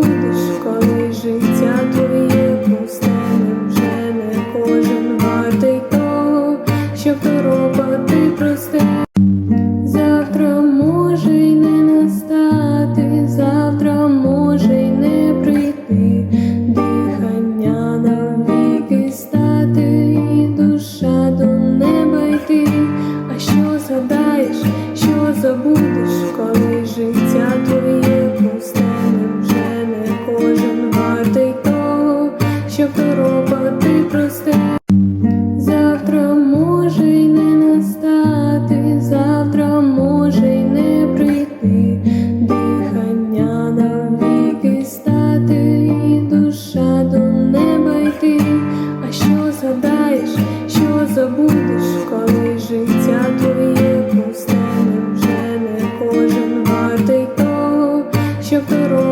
що коли життя твоє пусте, вже не кожен вартий того, щоб торопати просте. Завтра може й не настати, завтра може й не прийти, дихання навіки стати, душа до неба йти. А що згадаєш, що забудеш, коли життя того, щоб торопати просте. Завтра може й не настати, завтра може й не прийти, дихання навіки стати, і душа до неба йти. А що згадаєш, що забудеш, коли життя твоє пусте, вже не кожен вартий того, щоб дорога.